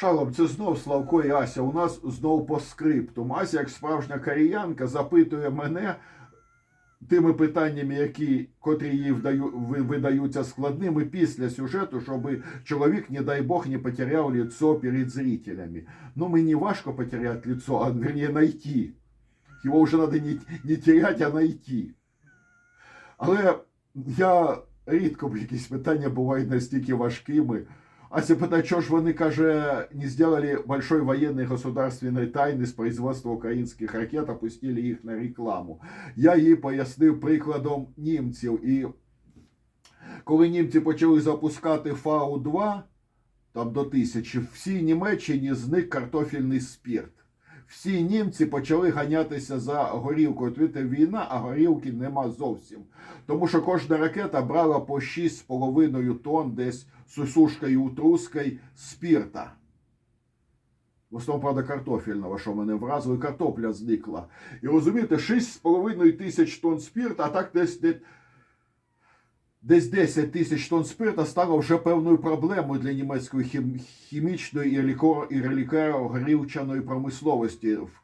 Шалом, це знов Славко і Ася. У нас знов по скриптум. Ася, як справжня коріянка, запитує мене тими питаннями, які, котрі їй вдаю, видаються складними після сюжету, щоб чоловік, не дай Бог, не потеряв лицо перед зрителями. Ну, мені важко потеряти лицо, а вернее, найти. Його вже треба не, не теряти, а найти. Але я рідко якісь питання бувають настільки важкими. Ася питає, що ж вони, каже, не сделали большой военной государственной тайны з производства українських ракет, опустили їх на рекламу. Я їй пояснив прикладом німців. І коли німці почали запускати Фау-2, там до тисячі, всій Німеччині зник картофільний спірт. Всі німці почали ганятися за горілкою. От видите, війна, а горілки нема зовсім. Тому що кожна ракета брала по 6,5 тонн десь сусушкою утруской спірта. В основному, правда, картофельного, що мене вразило, і картопля зникла. І розумієте, 6,5 тисяч тонн спірта, а так десь, десь, десь 10 тисяч тонн спирта стало вже певною проблемою для німецької хім, хімічної і лікор, і лікаро-горілчаної промисловості в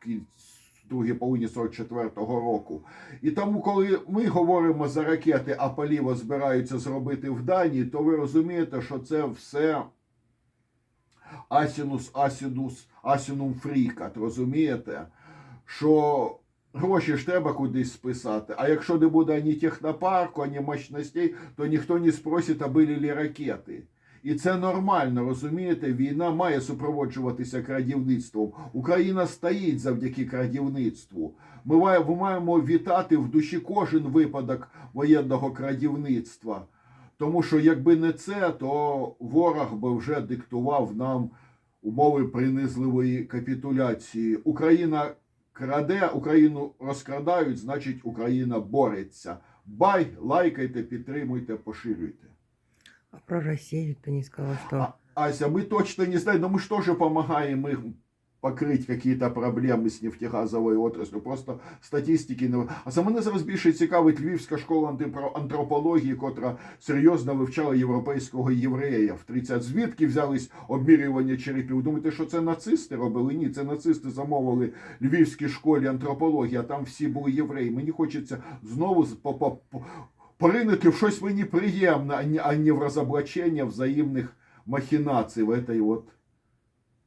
другій половині 44-го року. І тому, коли ми говоримо за ракети, а паліво збираються зробити в Данії, то ви розумієте, що це все асінус, асінус, асінум фрікат, розумієте? Що гроші ж треба кудись списати, а якщо не буде ані технопарку, ані мощностей, то ніхто не спросить, а були ли ракети. І це нормально, розумієте? Війна має супроводжуватися крадівництвом. Україна стоїть завдяки крадівництву. Ми маємо, вітати в душі кожен випадок воєнного крадівництва. Тому що якби не це, то ворог би вже диктував нам умови принизливої капітуляції. Україна краде, Україну розкрадають, значить Україна бореться. Бай, лайкайте, підтримуйте, поширюйте. А про Россию ты не сказала, что... А, Ася, мы точно не знаем, но мы же тоже помогаем их покрыть какие-то проблеми з нефтегазовою отраслью. Просто статистики не а саме мене зараз більше цікавить Львівська школа антропології, котра серйозно вивчала європейського єврея в 30. Звідки взялись обмірювання черепів? Думаєте, що це нацисти робили? Ні, це нацисти замовили Львівській школі антропології, а там всі були євреї. Мені хочеться знову по- по- по- поринути в щось мені приємне, а не, а не в розоблачення взаємних махінацій в этой от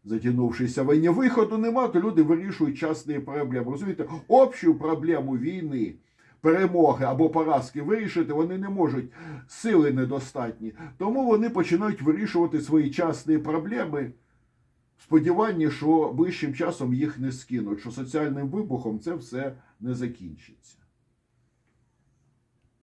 затягнувшейся війні. Виходу нема, то люди вирішують частні проблеми. Розумієте, общу проблему війни, перемоги або поразки вирішити вони не можуть. Сили недостатні. Тому вони починають вирішувати свої частні проблеми. в Сподіванні, що ближчим часом їх не скинуть, що соціальним вибухом це все не закінчиться.